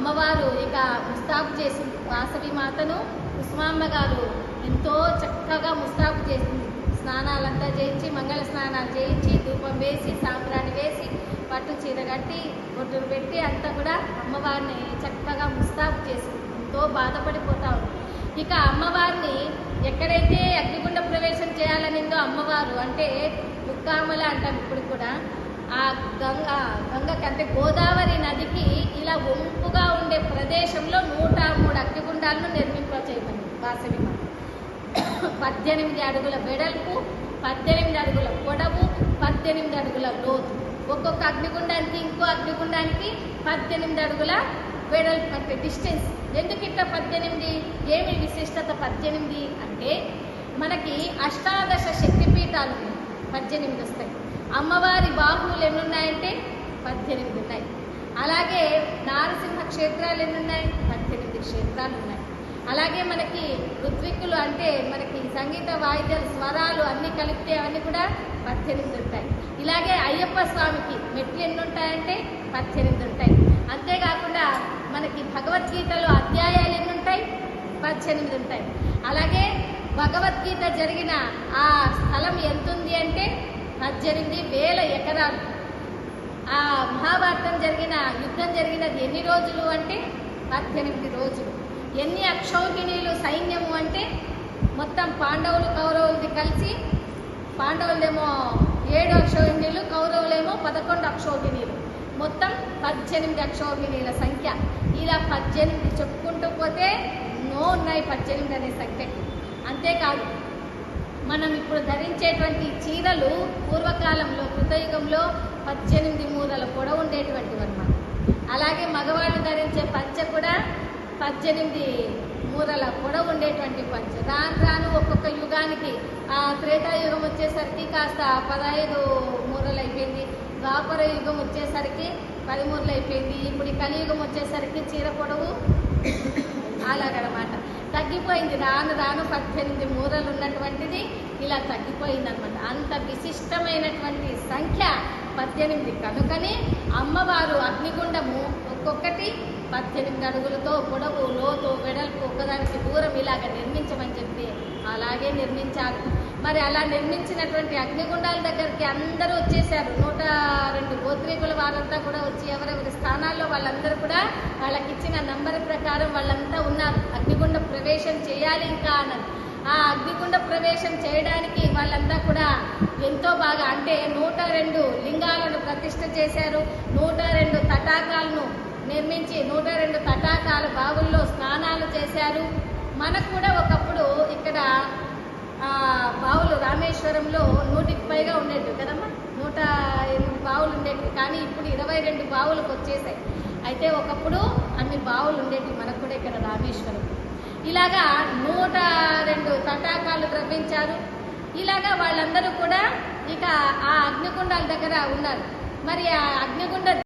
అమ్మవారు ఇక ముస్తాబు చేసింది. వాసవి మాతను ఉస్మామ్మ గారు ఎంతో చక్కగా ముస్తాబు చేసింది. స్నానాలంతా చేయించి మంగళ స్నానాలు చేయించి ధూపం వేసి సాంబ్రాన్ని వేసి పట్టు చీర కట్టి బొట్టులు పెట్టి అంతా కూడా అమ్మవారిని చక్కగా ముస్తాబు చేసింది. ఎంతో బాధపడిపోతా ఉంది. ఇక అమ్మవారిని ఎక్కడైతే అగ్నిగుండ ప్రవేశం చేయాలనిందో అమ్మవారు అంటే దుక్కామల అంటాం. ఇప్పుడు ఆ గంగ గంగకి అంటే గోదావరి నదికి ఇలా వంపుగా ఉండే ప్రదేశంలో నూట మూడు అగ్నిగుండాలను నిర్మింప చేయమని వాసవి పద్దెనిమిది అడుగుల వెడల్పు పద్దెనిమిది అడుగుల పొడవు పద్దెనిమిది అడుగుల లోతు. ఒక్కొక్క అగ్నిగుండానికి ఇంకో అగ్నిగుండానికి పద్దెనిమిది అడుగుల వెడల్పు అంటే డిస్టెన్స్ ఎందుకు ఇట్లా పద్దెనిమిది? ఏమి విశిష్టత పద్దెనిమిది? అంటే మనకి అష్టాదశ శక్తిపీఠాలు పద్దెనిమిది వస్తాయి. అమ్మవారి బాహువులు ఎన్ని ఉన్నాయంటే పద్దెనిమిది ఉన్నాయి. అలాగే నారసింహ క్షేత్రాలు ఎన్ని ఉన్నాయి పద్దెనిమిది క్షేత్రాలు ఉన్నాయి. అలాగే మనకి ఋత్విక్కులు అంటే మనకి సంగీత వాయిద్యాలు స్వరాలు అన్నీ కలిపితే అవన్నీ కూడా పద్దెనిమిది ఉంటాయి. ఇలాగే అయ్యప్ప స్వామికి మెట్లు ఎన్ని ఉంటాయంటే పద్దెనిమిది ఉంటాయి. అంతేకాకుండా మనకి భగవద్గీతలో అధ్యాయాలు ఎన్ని ఉంటాయి పద్దెనిమిది ఉంటాయి. అలాగే భగవద్గీత జరిగిన ఆ స్థలం ఎంతుంది అంటే పద్దెనిమిది వేల ఎకరాలు. ఆ మహాభారతం జరిగిన యుద్ధం జరిగినది ఎన్ని రోజులు అంటే? పద్దెనిమిది రోజులు. ఎన్ని అక్షౌకిణీలు సైన్యము అంటే? మొత్తం పాండవులు కౌరవులది కలిసి పాండవులేమో ఏడు అక్షౌహిణీలు కౌరవులేమో పదకొండు అక్షౌహిణీలు. మొత్తం పద్దెనిమిది అక్షౌహిణీల సంఖ్య. ఇలా పద్దెనిమిది చెప్పుకుంటూ పోతే నో ఉన్నాయి పద్దెనిమిది అనే సంఖ్యకి. అంతేకాదు మనం ఇప్పుడు ధరించేటువంటి చీరలు పూర్వకాలంలో కృతయుగంలో పద్దెనిమిది మూరల పొడవు ఉండేటువంటివి అనమాట అలాగే మగవాళ్ళు ధరించే పంచ కూడా పద్దెనిమిది మూరల పొడవు ఉండేటువంటి పంచ. రాను రాను ఒక్కొక్క యుగానికి ఆ త్రేతాయుగం వచ్చేసరికి కాస్త పదహైదు మూరలు అయిపోయింది ద్వాపర యుగం వచ్చేసరికి పది మూరలు అయిపోయింది ఇప్పుడు కలియుగం వచ్చేసరికి చీర పొడవు తగ్గిపోయింది. రాను రాను పద్దెనిమిది మూరలు ఉన్నటువంటిది ఇలా తగ్గిపోయింది అనమాట అంత విశిష్టమైనటువంటి సంఖ్య పద్దెనిమిది. కనుకనే అమ్మవారు అగ్నిగుండము ఒక్కొక్కటి పద్దెనిమిది అడుగులతో పొడవు లోతు వెడల్పు ఒకదానికి దూరం ఇలాగ నిర్మించమని చెప్పి అలాగే నిర్మించారు. మరి అలా నిర్మించినటువంటి అగ్నిగుండాల దగ్గరికి అందరూ వచ్చేసారు నూట రెండు గోత్రీకుల వారంతా కూడా వచ్చి ఎవరెవరి స్థానాల్లో వాళ్ళందరూ కూడా వాళ్ళకి ఇచ్చిన నంబర్ ప్రకారం వాళ్ళంతా ఉన్నారు. అగ్ని అగ్నిగుండ ప్రవేశం చేయాలి ఇంకా అన్నది ఆ అగ్నిగుండ ప్రవేశం చేయడానికి వాళ్ళంతా కూడా ఎంతో బాగా అంటే నూట రెండు లింగాలను ప్రతిష్ఠ చేశారు. నూట రెండు తటాకాలను నిర్మించి నూట రెండు తటాకాల బావుల్లో స్నానాలు చేశారు. మనకు కూడా ఒకప్పుడు ఇక్కడ బావులు రామేశ్వరంలో నూటికి పైగా ఉండేవి కదమ్మా. నూట ఎనిమిది బావులు ఉండేవి కానీ ఇప్పుడు ఇరవై రెండు బావులకు వచ్చేసాయి. అయితే ఒకప్పుడు అన్ని బావులు ఉండేవి మనకు కూడా ఇక్కడ రామేశ్వరం ఇలాగా నూట రెండు తటాకాలు ద్రవించారు. ఇలాగా వాళ్ళందరూ కూడా ఇక ఆ అగ్నిగుండాల దగ్గర ఉన్నారు. మరి ఆ అగ్నిగుండ